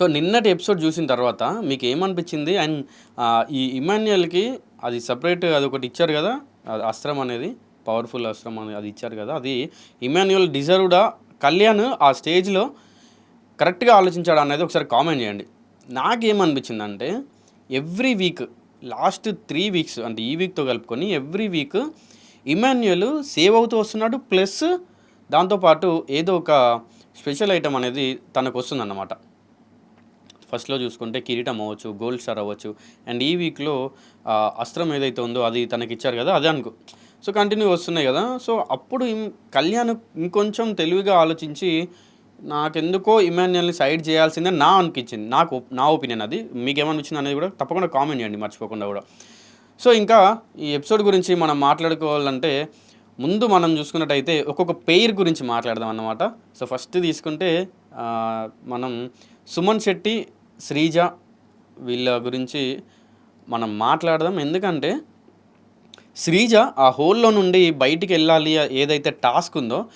So నిన్నటి episode చూసిన తర్వాత మీకు ఏమనిపించింది అండ్ ఈ ఇమాన్యుయల్కి అది సపరేట్ అది ఒకటి ఇచ్చారు కదా? అది అస్త్రం అనేది పవర్ఫుల్ అస్త్రం అనేది అది ఇచ్చారు కదా? అది ఇమాన్యుయల్ డిజర్వ్డా కళ్యాణ్ ఆ స్టేజ్లో కరెక్ట్గా ఆలోచించాడు అనేది ఒకసారి కామెంట్ చేయండి. నాకేమనిపించిందంటే every week last three weeks అంటే ఈ వీక్తో కలుపుకొని ఎవ్రీ వీక్ ఇమాన్యుయల్ సేవ్ అవుతూ వస్తున్నాడు ప్లస్ దాంతోపాటు ఏదో ఒక స్పెషల్ ఐటమ్ అనేది తనకు వస్తుందన్నమాట ఫస్ట్లో చూసుకుంటే కిరీటం అవ్వచ్చు గోల్డ్ స్టార్ అవ్వచ్చు. అండ్ ఈ వీక్లో అస్త్రం ఏదైతే ఉందో అది తనకి ఇచ్చారు కదా అదే అనుకో. సో కంటిన్యూ వస్తున్నాయి కదా. సో అప్పుడు కళ్యాణ్ ఇంకొంచెం తెలివిగా ఆలోచించి నాకెందుకో ఇమాన్యుయల్ని సైడ్ చేయాల్సిందే నా అనిపించింది. నాకు నా ఒపీనియన్ అది. మీకేమనిపించింది అనేది కూడా తప్పకుండా కామెంట్ చేయండి మర్చిపోకుండా కూడా. సో ఇంకా ఈ ఎపిసోడ్ గురించి మనం మాట్లాడుకోవాలంటే ముందు మనం చూసుకున్నట్టయితే ఒక్కొక్క పెయిర్ గురించి మాట్లాడదాం అన్నమాట. సో ఫస్ట్ తీసుకుంటే మనం సుమన్ శెట్టి శ్రీజ వీళ్ళ గురించి మనం మాట్లాడదాం. ఎందుకంటే శ్రీజ ఆ హోల్లో నుండి బయటికి వెళ్ళాలి ఏదైతే టాస్క్ ఉందో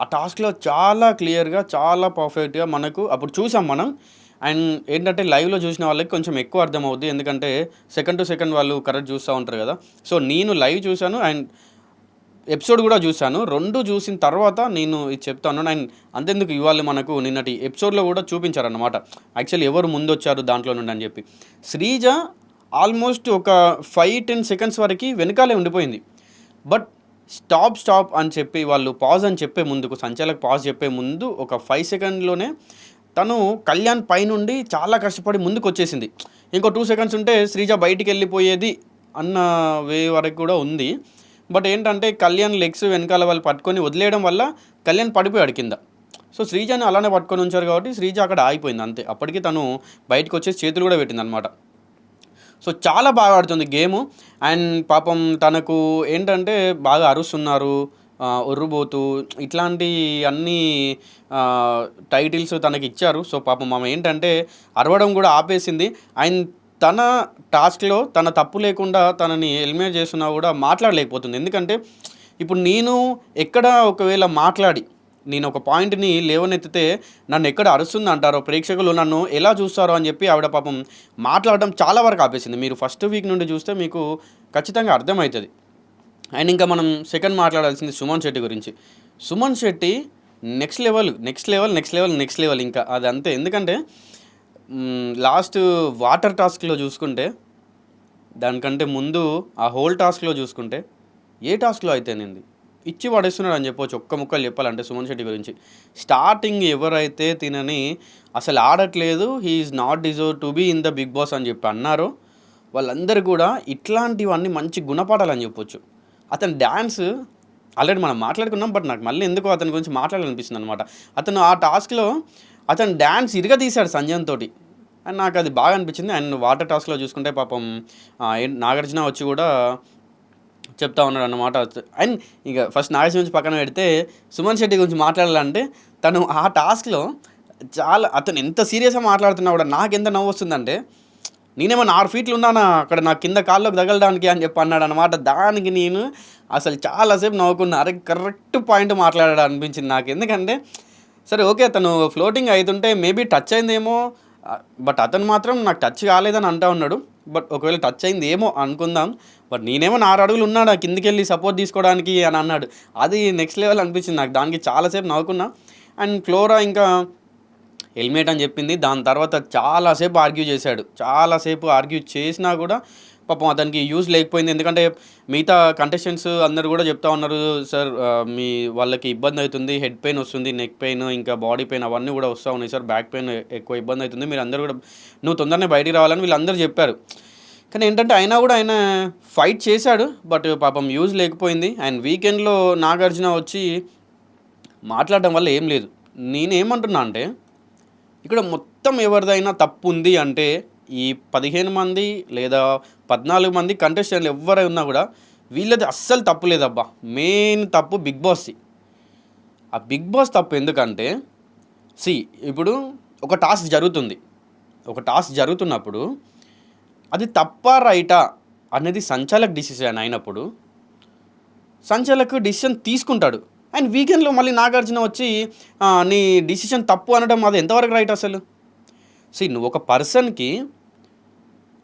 ఆ టాస్క్లో చాలా క్లియర్గా చాలా పర్ఫెక్ట్గా మనకు అప్పుడు చూసాం మనం. అండ్ ఏంటంటే లైవ్లో చూసిన వాళ్ళకి కొంచెం ఎక్కువ అర్థమవుద్ది. ఎందుకంటే సెకండ్ టు సెకండ్ వాళ్ళు కరెక్ట్ చూస్తూ ఉంటారు కదా. సో నేను లైవ్ చూశాను అండ్ ఎపిసోడ్ కూడా చూశాను. రెండు చూసిన తర్వాత నేను ఇది చెప్తాను. అండ్ అంతెందుకు ఇవాళ మనకు నిన్నటి ఎపిసోడ్లో కూడా చూపించారన్నమాట. యాక్చువల్లీ ఎవరు ముందు వచ్చారు దాంట్లో నుండి అని చెప్పి. శ్రీజ ఆల్మోస్ట్ ఒక ఫైవ్ టెన్ సెకండ్స్ వరకు వెనకాలే ఉండిపోయింది. బట్ స్టాప్ స్టాప్ అని చెప్పి వాళ్ళు పాజ్ అని చెప్పే ముందుకు సంచాలకు పాజ్ చెప్పే ముందు ఒక ఫైవ్ సెకండ్లోనే తను కళ్యాణ్ పైనుండి చాలా కష్టపడి ముందుకు వచ్చేసింది ఇంకో టూ సెకండ్స్ ఉంటే శ్రీజ బయటికి వెళ్ళిపోయేది అన్న వే వరకు కూడా ఉంది. బట్ ఏంటంటే కళ్యాణ్ లెగ్స్ వెనకాల వాళ్ళు పట్టుకొని వదిలేయడం వల్ల కళ్యాణ్ పడిపోయాడు కింద. సో శ్రీజని అలానే పట్టుకొని ఉంచారు కాబట్టి శ్రీజ అక్కడ ఆగిపోయింది అంతే. అప్పటికి తను బయటకు వచ్చేసి చేతులు కూడా పెట్టింది అనమాట సో చాలా బాగా ఆడుతుంది గేమ్. అండ్ పాపం తనకు ఏంటంటే బాగా అరుస్తున్నారు ఒర్రుబోతు ఇట్లాంటి అన్ని టైటిల్స్ తనకి ఇచ్చారు. సో పాపం ఆమె ఏంటంటే అరవడం కూడా ఆపేసింది. అండ్ తన టాస్క్లో తన తప్పు లేకుండా తనని ఎలిమినేట్ చేస్తున్నా కూడా మాట్లాడలేకపోతుంది. ఎందుకంటే ఇప్పుడు నేను ఎక్కడ ఒకవేళ మాట్లాడి నేను ఒక పాయింట్ని లేవనెత్తితే నన్ను ఎక్కడ అరుస్తుంది అంటారో ప్రేక్షకులు నన్ను ఎలా చూస్తారో అని చెప్పి ఆవిడ పాపం మాట్లాడడం చాలా వరకు ఆపేసింది. మీరు ఫస్ట్ వీక్ నుండి చూస్తే మీకు ఖచ్చితంగా అర్థమవుతుంది. అండ్ ఇంకా మనం సెకండ్ మాట్లాడాల్సింది సుమన్ శెట్టి గురించి. Suman Shetty next level next level next level next level ఇంకా అది అంతే ఎందుకంటే లాస్ట్ వాటర్ టాస్క్లో చూసుకుంటే దానికంటే ముందు ఆ హోల్ టాస్క్లో చూసుకుంటే ఏ టాస్క్లో అయితేనేంది ఇచ్చి పడేస్తున్నాడు అని చెప్పొచ్చు ఒక్క ముక్కలు చెప్పాలంటే సుమన్ శెట్టి గురించి. స్టార్టింగ్ ఎవరైతే తినని అసలు ఆడట్లేదు he is not deserve to be in the Bigg Boss అని చెప్పి అన్నారో. వాళ్ళందరూ కూడా ఇట్లాంటివన్నీ మంచి గుణపాఠాలని చెప్పొచ్చు. అతని డ్యాన్స్ ఆల్రెడీ మనం మాట్లాడుకున్నాం బట్ నాకు మళ్ళీ ఎందుకో అతని గురించి మాట్లాడాలనిపిస్తుంది అనమాట అతను ఆ టాస్క్లో అతను డ్యాన్స్ ఇరుగ తీశాడు సంజయ్ తోటి అండ్ నాకు అది బాగా అనిపించింది. అండ్ వాటర్ టాస్క్లో చూసుకుంటే పాపం నాగార్జున వచ్చి కూడా చెప్తా ఉన్నాడు అన్నమాట. అండ్ ఇక ఫస్ట్ నాగేశ్వర గురించి పక్కన పెడితే సుమన్ శెట్టి గురించి మాట్లాడాలంటే తను ఆ టాస్క్లో చాలా అతను ఎంత సీరియస్గా మాట్లాడుతున్నా కూడా నాకు ఎంత నవ్వు వస్తుందంటే నేనేమన్నా ఆరు ఫీట్లు ఉన్నానా అక్కడ నా కింద కాళ్ళకు తగలడానికి అని చెప్పి అన్నాడు అనమాట దానికి నేను అసలు చాలాసేపు నవ్వుకున్నా. అరే కరెక్ట్ పాయింట్ మాట్లాడాడు అనిపించింది నాకు. ఎందుకంటే సరే ఓకే తను ఫ్లోటింగ్ అవుతుంటే మేబీ టచ్ అయిందేమో బట్ అతను మాత్రం నాకు టచ్ కాలేదని అంటా ఉన్నాడు. బట్ ఒకవేళ టచ్ అయింది ఏమో అనుకుందాం. బట్ నేనేమో నాలుగు అడుగులు ఉన్నాడు ఆ కిందికి వెళ్ళి సపోర్ట్ తీసుకోవడానికి అని అన్నాడు. అది నెక్స్ట్ లెవెల్ అనిపించింది. నాకు దానికి చాలాసేపు నవ్వుకున్నా. అండ్ ఫ్లోరా ఇంకా హెల్మెట్ అని చెప్పింది. దాని తర్వాత చాలాసేపు ఆర్గ్యూ చేశాడు. చాలాసేపు ఆర్గ్యూ చేసినా కూడా పాపం అతనికి యూజ్ లేకపోయింది. ఎందుకంటే మిగతా కంటెస్టెంట్స్ అందరు కూడా చెప్తా ఉన్నారు సార్ మీ వాళ్ళకి ఇబ్బంది అవుతుంది. హెడ్ పెయిన్ వస్తుంది నెక్ పెయిన్ ఇంకా బాడీ పెయిన్ అవన్నీ కూడా వస్తూ ఉన్నాయి సార్. బ్యాక్ పెయిన్ ఎక్కువ ఇబ్బంది అవుతుంది. మీరు అందరూ కూడా నువ్వు తొందరనే బయటికి రావాలని వీళ్ళందరూ చెప్పారు. కానీ ఏంటంటే అయినా కూడా ఆయన ఫైట్ చేశాడు బట్ పాపం యూజ్ లేకపోయింది. అండ్ వీకెండ్లో నాగార్జున వచ్చి మాట్లాడడం వల్ల ఏం లేదు. నేనేమంటున్నా అంటే ఇక్కడ మొత్తం ఎవరిదైనా తప్పు ఉంది అంటే ఈ పదిహేను మంది లేదా పద్నాలుగు మంది కంటెస్టెంట్లు ఎవరై ఉన్నా కూడా వీళ్ళది అస్సలు తప్పు లేదబ్బా. మెయిన్ తప్పు బిగ్ బాస్ది ఆ బిగ్ బాస్ తప్పు ఎందుకంటే సి ఇప్పుడు ఒక టాస్క్ జరుగుతుంది. ఒక టాస్క్ జరుగుతున్నప్పుడు అది తప్ప రైటా అనేది సంచాలక్ డిసిషన్ అయినప్పుడు సంచాలక్ డిసిషన్ తీసుకుంటాడు. అండ్ వీకెండ్లో మళ్ళీ నాగార్జున వచ్చి నీ డిసిషన్ తప్పు అనడం అది ఎంతవరకు రైట్ అసలు? సి నువ్వు ఒక పర్సన్కి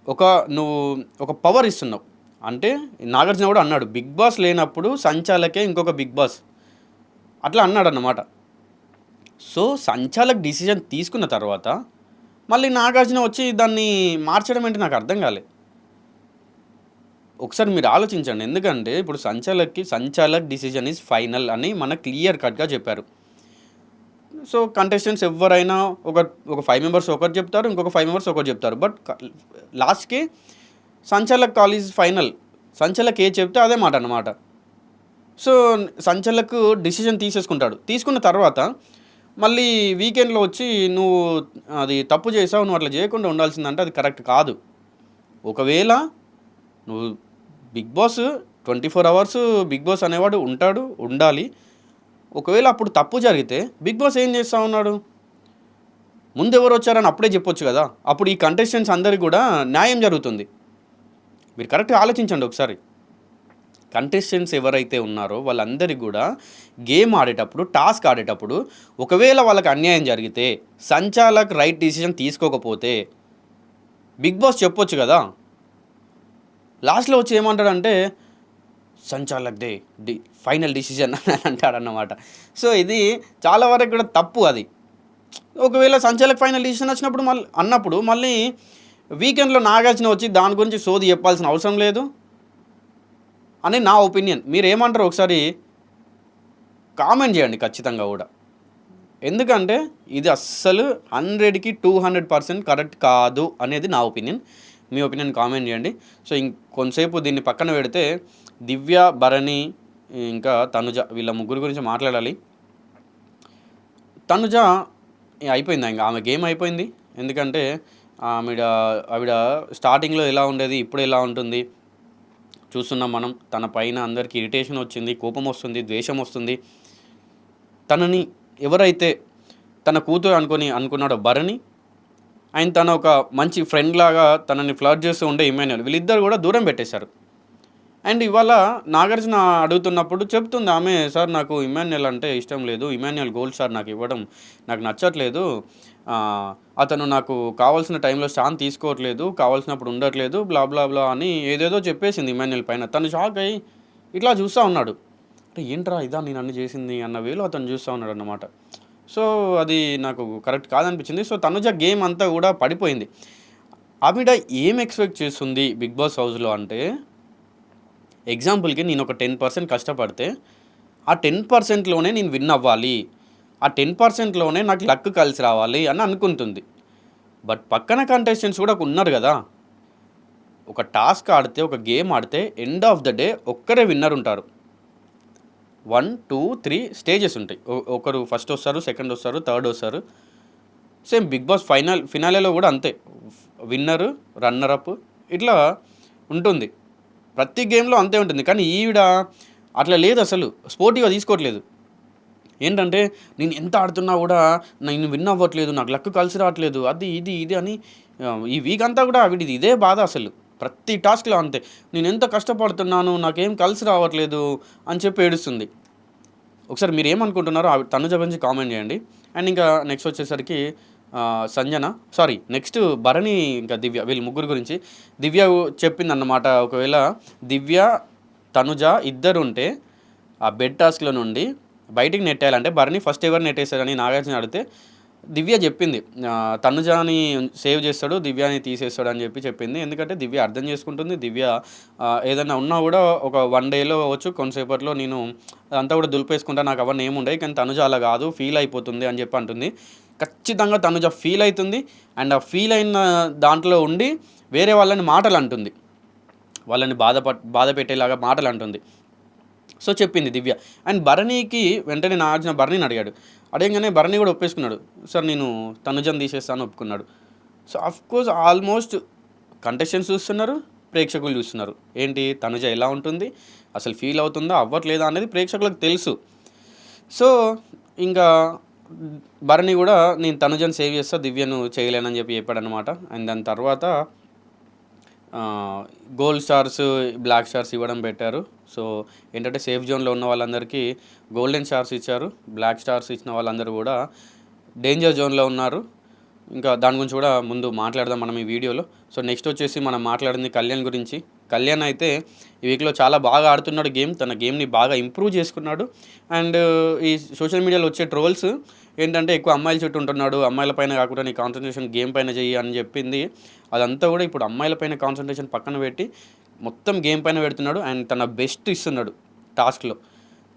ఒక నువ్వు ఒక పవర్ ఇస్తున్నావు. అంటే నాగార్జున కూడా అన్నాడు బిగ్ బాస్ లేనప్పుడు సంచాలకే ఇంకొక బిగ్ బాస్ అట్లా అన్నాడు అన్నమాట సో సంచాలక్ డిసిజన్ తీసుకున్న తర్వాత మళ్ళీ నాగార్జున వచ్చి దాన్ని మార్చడం ఏంటి నాకు అర్థం కాలే. ఒకసారి మీరు ఆలోచించండి. ఎందుకంటే ఇప్పుడు సంచాలక్కి సంచాలక్ డిసిజన్ ఈజ్ ఫైనల్ అని మన క్లియర్ కట్గా చెప్పారు. సో కంటెస్టెంట్స్ ఎవరైనా ఒక ఒక ఫైవ్ మెంబర్స్ ఒకటి చెప్తారు ఇంకొక ఫైవ్ మెంబర్స్ ఒకటి చెప్తారు. బట్ లాస్ట్కి సంచాలక్ కాలేజ్ ఫైనల్ సంచలక్ ఏ చెప్తే అదే మాట అన్నమాట. సో సంచలకు డిసిజన్ తీసేసుకుంటాడు. తీసుకున్న తర్వాత మళ్ళీ వీకెండ్లో వచ్చి నువ్వు అది తప్పు చేసావు నువ్వు అట్లా చేయకుండా ఉండాల్సిందంటే అది కరెక్ట్ కాదు. ఒకవేళ నువ్వు Bigg Boss twenty four hours Bigg Boss అనేవాడు ఉంటాడు ఉండాలి. ఒకవేళ అప్పుడు తప్పు జరిగితే బిగ్ బాస్ ఏం చేస్తా ఉన్నాడు? ముందు ఎవరు వచ్చారని అప్పుడే చెప్పొచ్చు కదా. అప్పుడు ఈ కంటెస్టెంట్స్ అందరికి కూడా న్యాయం జరుగుతుంది. మీరు కరెక్ట్గా ఆలోచించండి ఒకసారి. కంటెస్టెంట్స్ ఎవరైతే ఉన్నారో వాళ్ళందరికీ కూడా గేమ్ ఆడేటప్పుడు టాస్క్ ఆడేటప్పుడు ఒకవేళ వాళ్ళకి అన్యాయం జరిగితే సంచాలక్ రైట్ డిసిషన్ తీసుకోకపోతే బిగ్ బాస్ చెప్పొచ్చు కదా. లాస్ట్లో వచ్చి ఏమంటాడంటే సంచాలక్ దే డి ఫైనల్ డిసిజన్ అని అంటాడన్నమాట. సో ఇది చాలా వరకు కూడా తప్పు అది. ఒకవేళ సంచాలక్ ఫైనల్ డిసిషన్ వచ్చినప్పుడు మళ్ళీ అన్నప్పుడు మళ్ళీ వీకెండ్లో నాగార్జున వచ్చి దాని గురించి సోది చెప్పాల్సిన అవసరం లేదు అని నా ఒపీనియన్. మీరు ఏమంటారు ఒకసారి? కామెంట్ చేయండి ఖచ్చితంగా కూడా. ఎందుకంటే ఇది అస్సలు హండ్రెడ్కి టూ హండ్రెడ్ పర్సెంట్ కరెక్ట్ కాదు అనేది నా ఒపీనియన్. మీ ఒపీనియన్ కామెంట్ చేయండి. సో ఇంకొంతసేపు దీన్ని పక్కన పెడితే దివ్య భరణి ఇంకా తనుజ వీళ్ళ ముగ్గురు గురించి మాట్లాడాలి. తనుజ అయిపోయింది? ఇంకా ఆమె గేమ్ అయిపోయింది. ఎందుకంటే ఆవిడ ఆవిడ స్టార్టింగ్లో ఎలా ఉండేది ఇప్పుడు ఎలా ఉంటుంది? చూస్తున్నాం మనం. తన పైన అందరికీ ఇరిటేషన్ వచ్చింది కోపం వస్తుంది ద్వేషం వస్తుంది. తనని ఎవరైతే తన కూతురు అనుకొని అనుకున్నాడో భరణి ఆయన తన ఒక మంచి ఫ్రెండ్ లాగా తనని ఫ్లర్ట్ చేస్తూ ఉండే ఇమాన్యుల్ వీళ్ళిద్దరు కూడా దూరం పెట్టేశారు. అండ్ ఇవాళ నాగార్జున అడుగుతున్నప్పుడు చెప్తుంది ఆమె సార్ నాకు ఇమాన్యుయల్ అంటే ఇష్టం లేదు. ఇమాన్యుయల్ గోల్డ్ సార్ నాకు ఇవ్వడం నాకు నచ్చట్లేదు. అతను నాకు కావాల్సిన టైంలో స్టాన్ తీసుకోవట్లేదు. కావాల్సినప్పుడు ఉండట్లేదు. బ్లా బ్లా బ్లా అని ఏదేదో చెప్పేసింది ఇమాన్యుయల్ పైన. తను షాక్ అయ్యి ఇట్లా చూస్తూ ఉన్నాడు. అంటే ఏంట్రా ఇదా నేను అన్ని చేసింది అన్న వేలో అతను చూస్తూ ఉన్నాడు అన్నమాట సో అది నాకు కరెక్ట్ కాదనిపించింది. సో తనుజ గేమ్ అంతా కూడా పడిపోయింది. ఆవిడ ఏం ఎక్స్పెక్ట్ చేస్తుంది బిగ్ బాస్ హౌస్లో అంటే ఎగ్జాంపుల్కి నేను ఒక టెన్ పర్సెంట్ కష్టపడితే ఆ టెన్ పర్సెంట్లోనే నేను విన్ అవ్వాలి. ఆ టెన్ పర్సెంట్లోనే నాకు లక్ కలిసి రావాలి అని అనుకుంటుంది. బట్ పక్కన కంటెస్టెంట్స్ కూడా ఉన్నారు కదా. ఒక టాస్క్ ఆడితే ఒక గేమ్ ఆడితే ఎండ్ ఆఫ్ ద డే ఒక్కరే విన్నర్ ఉంటారు. వన్ టూ త్రీ స్టేజెస్ ఉంటాయి. ఒకరు ఫస్ట్ వస్తారు సెకండ్ వస్తారు థర్డ్ వస్తారు. సేమ్ బిగ్ బాస్ ఫైనల్ ఫినాలేలో కూడా అంతే. విన్నరు రన్నర్ అప్ ఇట్లా ఉంటుంది. ప్రతి గేమ్లో అంతే ఉంటుంది. కానీ ఈవిడ అట్లా లేదు అసలు. స్పోర్టివ్గా తీసుకోవట్లేదు. ఏంటంటే నేను ఎంత ఆడుతున్నా కూడా నేను విన్ అవ్వట్లేదు. నాకు లక్ కలిసి రావట్లేదు. అది ఇది ఇది అని ఈ వీక్ అంతా కూడా వీడిది ఇదే బాధ అసలు. ప్రతి టాస్క్లో అంతే. నేను ఎంత కష్టపడుతున్నాను నాకేం కలిసి రావట్లేదు అని చెప్పి ఏడుస్తుంది. ఒకసారి మీరు ఏమనుకుంటున్నారో ఆవి- తనుజ గురించి కామెంట్ చేయండి. అండ్ ఇంకా నెక్స్ట్ వచ్చేసరికి సంజన సారీ నెక్స్ట్ భరణి ఇంకా దివ్య వీళ్ళ ముగ్గురు గురించి. దివ్య చెప్పింది అన్నమాట ఒకవేళ దివ్య తనుజ ఇద్దరు ఉంటే ఆ బెడ్ టాస్క్లో నుండి బయటికి నెట్టేయాలంటే భరణి ఫస్ట్ ఎవరు నెట్టేశారని నాగార్జున అడిగితే దివ్య చెప్పింది తనుజాని సేవ్ చేస్తాడు దివ్యాని తీసేస్తాడు అని చెప్పి చెప్పింది. ఎందుకంటే దివ్య అర్థం చేసుకుంటుంది. దివ్య ఏదైనా ఉన్నా కూడా ఒక వన్ డేలో వచ్చు కొంతసేపట్లో నేను అదంతా కూడా దులిపేసుకుంటా నాకు అవన్నీ ఏముండవు కానీ తనుజ అలా కాదు ఫీల్ అయిపోతుంది అని చెప్పి అంటుంది. ఖచ్చితంగా తనుజ ఫీల్ అవుతుంది అండ్ ఆ ఫీల్ అయిన దాంట్లో ఉండి వేరే వాళ్ళని మాటలు అంటుంది. వాళ్ళని బాధ బాధ పెట్టేలాగా మాటలు అంటుంది. సో చెప్పింది దివ్య. అండ్ భరణికి వెంటనే నాగార్జున భరణిని అడిగాడు. అడగగానే భరణి కూడా ఒప్పేసుకున్నాడు. సార్ నేను తనుజను తీసేస్తాను ఒప్పుకున్నాడు. So of course almost contestants చూస్తున్నారు ప్రేక్షకులు చూస్తున్నారు. ఏంటి తనుజ ఎలా ఉంటుంది? అసలు ఫీల్ అవుతుందా? అవ్వట్లేదా? అనేది ప్రేక్షకులకు తెలుసు. సో ఇంకా భరణి కూడా నేను తనుజను సేవ్ చేస్తా దివ్యను చేయలేనని చెప్పి చెప్పాడనమాట అండ్ దాని తర్వాత గోల్డ్ స్టార్స్ బ్లాక్ స్టార్స్ ఇవ్వడం పెట్టారు. సో ఏంటంటే సేఫ్ జోన్లో ఉన్న వాళ్ళందరికీ గోల్డెన్ స్టార్స్ ఇచ్చారు. బ్లాక్ స్టార్స్ ఇచ్చిన వాళ్ళందరూ కూడా డేంజర్ జోన్లో ఉన్నారు. ఇంకా దాని గురించి కూడా ముందు మాట్లాడదాం మనం ఈ వీడియోలో. సో నెక్స్ట్ వచ్చేసి మనం మాట్లాడింది కళ్యాణ్ గురించి. కళ్యాణ్ అయితే ఈ వీక్లో చాలా బాగా ఆడుతున్నాడు గేమ్ తన గేమ్ని బాగా ఇంప్రూవ్ చేసుకున్నాడు. అండ్ ఈ సోషల్ మీడియాలో వచ్చే ట్రోల్స్ ఏంటంటే ఎక్కువ అమ్మాయిల చుట్టూ ఉంటున్నాడు. అమ్మాయిల పైన కాకుండా నీ కాన్సన్ట్రేషన్ గేమ్ పైన చెయ్యి అని చెప్పింది. అదంతా కూడా ఇప్పుడు అమ్మాయిల పైన కాన్సన్ట్రేషన్ పక్కన పెట్టి మొత్తం గేమ్ పైన పెడుతున్నాడు అండ్ తన బెస్ట్ ఇస్తున్నాడు టాస్క్లో.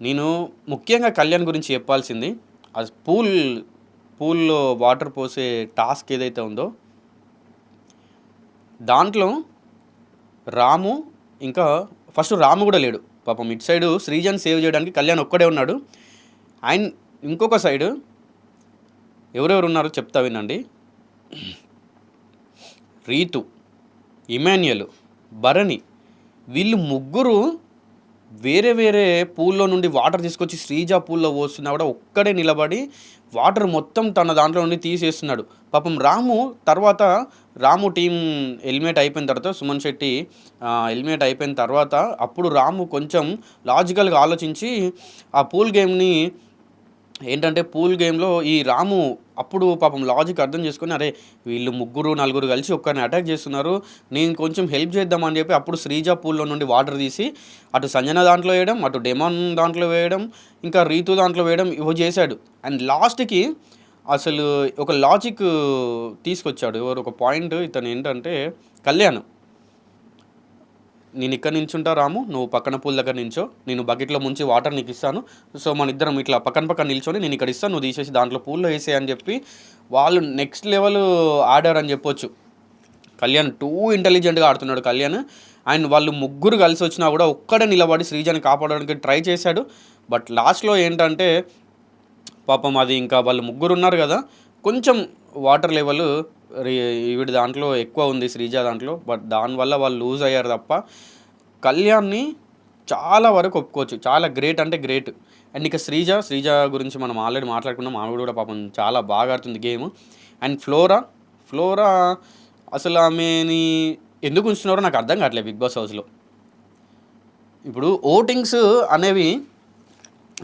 నేను ముఖ్యంగా కళ్యాణ్ గురించి చెప్పాల్సింది అది పూల్ పూల్లో వాటర్ పోసే టాస్క్ ఏదైతే ఉందో దాంట్లో రాము ఇంకా ఫస్ట్ రాము కూడా లేడు. పాపం ఇటు సైడు శ్రీజన్ సేవ్ చేయడానికి కళ్యాణ్ ఒక్కడే ఉన్నాడు. అండ్ ఇంకొక సైడు ఎవరెవరు ఉన్నారో చెప్తా వినండి. రీతు ఇమాన్యుయల్ భరణి వీళ్ళు ముగ్గురు వేరే వేరే పూల్లో నుండి వాటర్ తీసుకొచ్చి శ్రీజ పూల్లో పోస్తున్నా కూడా ఒక్కడే నిలబడి వాటర్ మొత్తం తన దాంట్లో నుండి తీసేస్తున్నాడు. పాపం రాము తర్వాత రాము టీం హెల్మెట్ అయిపోయిన తర్వాత సుమన్ శెట్టి హెల్మెట్ అయిపోయిన తర్వాత అప్పుడు రాము కొంచెం లాజికల్గా ఆలోచించి ఆ పూల్ గేమ్ని ఏంటంటే పూల్ గేమ్లో ఈ రాము అప్పుడు పాపం లాజిక్ అర్థం చేసుకొని అరే వీళ్ళు ముగ్గురు నలుగురు కలిసి ఒక్కరిని అటాక్ చేస్తున్నారు. నేను కొంచెం హెల్ప్ చేద్దామని చెప్పి అప్పుడు శ్రీజ పూల్లో నుండి వాటర్ తీసి అటు సంజన దాంట్లో వేయడం అటు డెమాన్ దాంట్లో వేయడం ఇంకా రీతు దాంట్లో వేయడం ఇవో చేశాడు. అండ్ లాస్ట్కి అసలు ఒక లాజిక్ తీసుకొచ్చాడు. ఎవరు ఒక పాయింట్ ఇతను ఏంటంటే కళ్యాణ్. నేను ఇక్కడ నించుంటా రాము నువ్వు పక్కన పూల దగ్గర నించో. నేను బకెట్లో ముంచి వాటర్ నీకు ఇస్తాను. సో మన ఇద్దరం ఇట్లా పక్కన పక్కన నిల్చొని నేను ఇక్కడ ఇస్తాను నువ్వు తీసేసి దాంట్లో పూల్లో వేసే అని చెప్పి వాళ్ళు నెక్స్ట్ లెవెల్ ఆడారు అని చెప్పొచ్చు. కళ్యాణ్ టూ ఇంటెలిజెంట్గా ఆడుతున్నాడు కళ్యాణ్. అండ్ వాళ్ళు ముగ్గురు కలిసి వచ్చినా కూడా ఒక్కడే నిలబడి శ్రీజని కాపాడడానికి ట్రై చేశాడు. బట్ లాస్ట్లో ఏంటంటే పాపం అది ఇంకా వాళ్ళు ముగ్గురు ఉన్నారు కదా కొంచెం వాటర్ లెవెల్ ఈవిడ దాంట్లో ఎక్కువ ఉంది శ్రీజ దాంట్లో. బట్ దానివల్ల వాళ్ళు లూజ్ అయ్యారు తప్ప కళ్యాణ్ని చాలా వరకు ఒప్పుకోవచ్చు. చాలా గ్రేట్ అంటే గ్రేట్. అండ్ ఇక శ్రీజ శ్రీజ గురించి మనం ఆల్రెడీ మాట్లాడుకున్నాం. ఆమె కూడా పాపం చాలా బాగా ఆడుతుంది గేమ్. అండ్ ఫ్లోరా ఫ్లోరా అసలు ఆమెని ఎందుకు ఉంచుతున్నారో నాకు అర్థం కావట్లేదు బిగ్ బాస్ హౌస్లో. ఇప్పుడు ఓటింగ్స్ అనేవి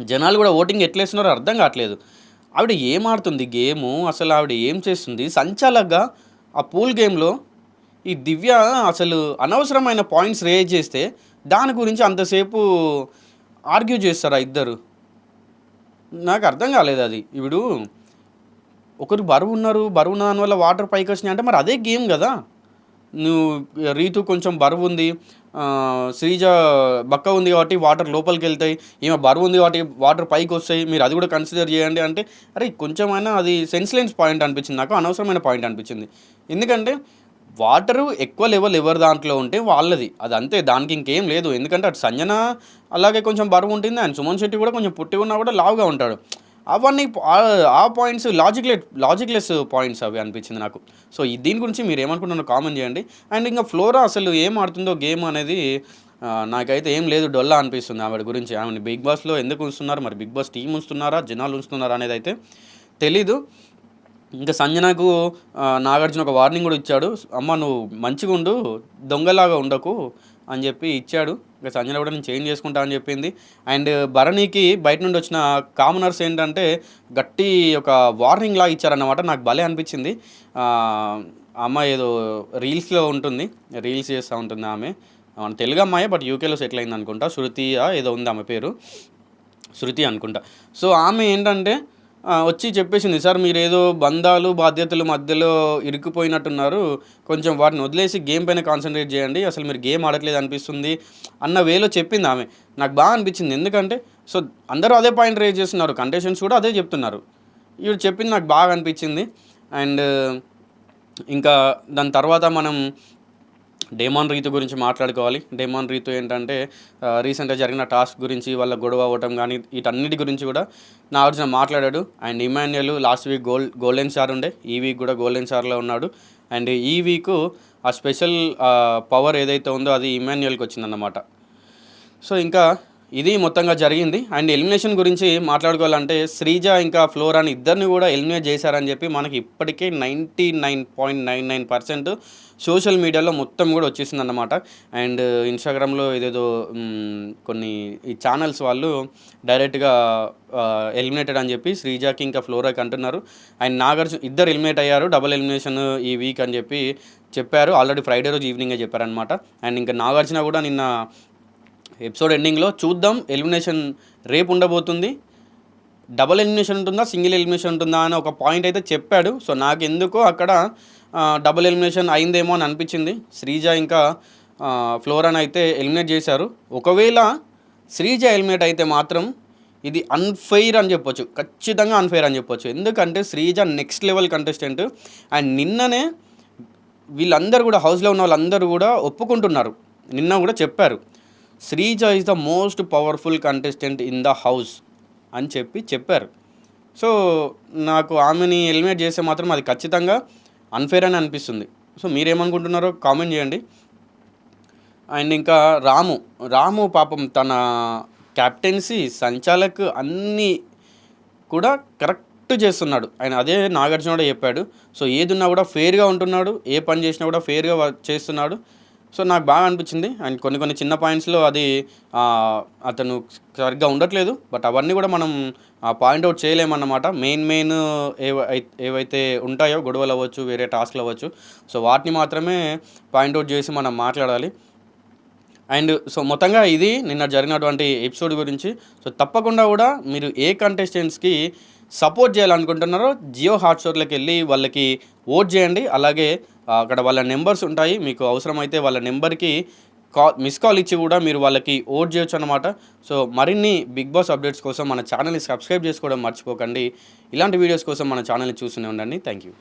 జనాలు కూడా ఓటింగ్ ఎట్లేస్తున్నారో అర్థం కావట్లేదు. ఆవిడ ఏం ఆడుతుంది గేము? అసలు ఆవిడ ఏం చేస్తుంది? సంచాలకగా ఆ పూల్ గేమ్లో ఈ దివ్య అసలు అనవసరమైన పాయింట్స్ రేజ్ చేస్తే దాని గురించి అంతసేపు ఆర్గ్యూ చేస్తారు ఆ ఇద్దరు? నాకు అర్థం కాలేదు అది. ఇప్పుడు ఒకరు బరువు ఉన్నారు బరువు ఉన్న దానివల్ల వాటర్ పైకి వచ్చినాయి అంటే మరి అదే గేమ్ కదా? నువ్వు రీతు కొంచెం బరువు ఉంది. శ్రీజ బక్క ఉంది కాబట్టి వాటర్ లోపలికి వెళ్తాయి. ఈమె బరువు ఉంది కాబట్టి వాటర్ పైకి వస్తాయి. మీరు అది కూడా కన్సిడర్ చేయండి అంటే అరే కొంచెమైనా అది సెన్స్లెన్స్ పాయింట్ అనిపించింది. నాకు అనవసరమైన పాయింట్ అనిపించింది. ఎందుకంటే వాటరు ఎక్కువ లెవెల్ ఎవరి దాంట్లో ఉంటే వాళ్ళది. అది అంతే దానికి ఇంకేం లేదు. ఎందుకంటే అటు సంజన అలాగే కొంచెం బరువు ఉంటుంది. అండ్ సుమన్ శెట్టి కూడా కొంచెం పుట్టి ఉన్నా కూడా లావుగా ఉంటాడు. అవన్నీ ఆ- పాయింట్స్ లాజిక్లె లాజిక్లెస్ పాయింట్స్ అవి అనిపించింది నాకు. సో ఈ దీని గురించి మీరు ఏమనుకుంటున్నారో కామెంట్ చేయండి. అండ్ ఇంకా ఫ్లోరా అసలు ఏం ఆడుతుందో గేమ్ అనేది నాకైతే ఏం లేదు డొల్లా అనిపిస్తుంది ఆవిడ గురించి. ఆమెను బిగ్ బాస్లో ఎందుకు ఉంచుతున్నారు? మరి బిగ్ బాస్ టీం ఉంచుతున్నారా? జనాలు ఉంచుతున్నారా అనేది అయితే తెలీదు. ఇంకా సంజనకు నాగార్జున ఒక వార్నింగ్ కూడా ఇచ్చాడు. అమ్మ నువ్వు మంచిగా ఉండు దొంగలాగా ఉండకు అని చెప్పి ఇచ్చాడు. ఇంకా సంజన కూడా నేను చేంజ్ చేసుకుంటా అని చెప్పింది. అండ్ భరణికి బయట నుండి వచ్చిన కామనర్స్ ఏంటంటే గట్టి ఒక వార్నింగ్ లా ఇచ్చారన్నమాట. నాకు భలే అనిపించింది. అమ్మాయి ఏదో రీల్స్లో ఉంటుంది. రీల్స్ చేస్తూ ఉంటుంది ఆమె. మన తెలుగు అమ్మాయి బట్ యూకేలో సెటిల్ అయింది అనుకుంటా శృతి ఏదో ఉంది ఆమె పేరు. శృతి అనుకుంటా. సో ఆమె ఏంటంటే వచ్చి చెప్పేసింది సార్ మీరు ఏదో బంధాలు బాధ్యతలు మధ్యలో ఇరుక్కుపోయినట్టున్నారు. కొంచెం వాటిని వదిలేసి గేమ్ పైన కాన్సన్ట్రేట్ చేయండి. అసలు మీరు గేమ్ ఆడట్లేదు అనిపిస్తుంది అన్న వేలో చెప్పింది ఆమె. నాకు బాగా అనిపించింది. ఎందుకంటే సో అందరూ అదే పాయింట్ రేజ్ చేస్తున్నారు. కంటెషన్స్ కూడా అదే చెప్తున్నారు. ఇవి చెప్పింది నాకు బాగా అనిపించింది. అండ్ ఇంకా దాని తర్వాత మనం డేమాన్ రీతు గురించి మాట్లాడుకోవాలి. డేమాన్ రీతు ఏంటంటే రీసెంట్గా జరిగిన టాస్క్ గురించి వాళ్ళ గొడవ అవ్వటం కానీ వీటన్నిటి గురించి కూడా నాగార్జున మాట్లాడాడు. And Emmanuel last week gold golden star ఉండే. ఈ వీక్ కూడా గోల్డెన్ స్టార్లో ఉన్నాడు. అండ్ ఈ వీక్ ఆ స్పెషల్ పవర్ ఏదైతే ఉందో అది ఇమాన్యుయల్కి వచ్చిందన్నమాట. సో ఇంకా ఇది మొత్తంగా జరిగింది. అండ్ ఎలిమినేషన్ గురించి మాట్లాడుకోవాలంటే శ్రీజ ఇంకా ఫ్లోరాని ఇద్దరిని కూడా ఎలిమినేట్ చేశారని చెప్పి మనకి ఇప్పటికే ninety nine point nine nine percent social media మొత్తం కూడా వచ్చేసింది అన్నమాట అండ్ ఇన్స్టాగ్రామ్లో ఏదేదో కొన్ని ఈ ఛానల్స్ వాళ్ళు డైరెక్ట్గా ఎలిమినేటెడ్ అని చెప్పి శ్రీజాకి ఇంకా ఫ్లోరాకి అంటున్నారు. అండ్ నాగార్జున ఇద్దరు ఎలిమినేట్ అయ్యారు డబుల్ ఎలిమినేషన్ ఈ వీక్ అని చెప్పి చెప్పారు. ఆల్రెడీ ఫ్రైడే రోజు ఈవినింగే చెప్పారనమాట అండ్ ఇంకా నాగార్జున కూడా నిన్న ఎపిసోడ్ ఎండింగ్లో చూద్దాం. ఎలిమినేషన్ రేపు ఉండబోతుంది. డబుల్ ఎలిమినేషన్ ఉంటుందా? సింగిల్ ఎలిమినేషన్ ఉంటుందా? అని ఒక పాయింట్ అయితే చెప్పాడు. సో నాకు ఎందుకో అక్కడ డబుల్ ఎలిమినేషన్ అయిందేమో అని అనిపించింది. శ్రీజ ఇంకా ఫ్లోరాన్ అయితే ఎలిమినేట్ చేశారు. ఒకవేళ శ్రీజ ఎలిమినేట్ అయితే మాత్రం ఇది అన్ఫెయిర్ అని చెప్పొచ్చు. ఖచ్చితంగా అన్ఫెయిర్ అని చెప్పొచ్చు. ఎందుకంటే Sreeja next level contestant. And నిన్ననే వీళ్ళందరూ కూడా హౌస్లో ఉన్న వాళ్ళందరూ కూడా ఒప్పుకుంటున్నారు. నిన్న కూడా చెప్పారు. Sreeja is the most powerful contestant in the house అని చెప్పి చెప్పారు. సో నాకు ఆమెని ఎలిమినేట్ చేస్తే మాత్రం అది ఖచ్చితంగా అన్ఫేర్ అని అనిపిస్తుంది. సో మీరేమనుకుంటున్నారో కామెంట్ చేయండి. అండ్ ఇంకా రాము రాము పాపం తన క్యాప్టెన్సీ సంచాలక్ అన్నీ కూడా కరెక్ట్ చేస్తున్నాడు. ఆయన అదే నాగార్జున కూడా చెప్పాడు. సో ఏదున్నా కూడా ఫెయిర్గా ఉంటున్నాడు ఏ పని చేసినా కూడా ఫెయిర్గా చేస్తున్నాడు. సో నాకు బాగా అనిపించింది. అండ్ కొన్ని కొన్ని చిన్న పాయింట్స్లో అది అతను సరిగ్గా ఉండట్లేదు. బట్ అవన్నీ కూడా మనం పాయింట్అవుట్ చేయలేమన్నమాట. మెయిన్ మెయిన్ ఏవ ఏవైతే ఉంటాయో గొడవలు అవ్వచ్చు వేరే టాస్క్లు అవ్వచ్చు సో వాటిని మాత్రమే పాయింట్అవుట్ చేసి మనం మాట్లాడాలి. అండ్ సో మొత్తంగా ఇది నిన్న జరిగినటువంటి ఎపిసోడ్ గురించి. సో తప్పకుండా కూడా మీరు ఏ కంటెస్టెంట్స్కి సపోర్ట్ చేయాలనుకుంటున్నారో జియో హాట్స్టార్లోకి వెళ్ళి వాళ్ళకి ఓట్ చేయండి. అలాగే అక్కడ వాళ్ళ నెంబర్స్ ఉంటాయి. మీకు అవసరమైతే వాళ్ళ నెంబర్కి కా మిస్ కాల్ ఇచ్చి కూడా మీరు వాళ్ళకి ఓట్ చేయొచ్చు అనమాట సో మరిన్ని బిగ్ బాస్ అప్డేట్స్ కోసం మన ఛానల్ని సబ్స్క్రైబ్ చేసుకోవడం మర్చిపోకండి. ఇలాంటి వీడియోస్ కోసం మన ఛానల్ని చూస్తూనే ఉండండి. Thank you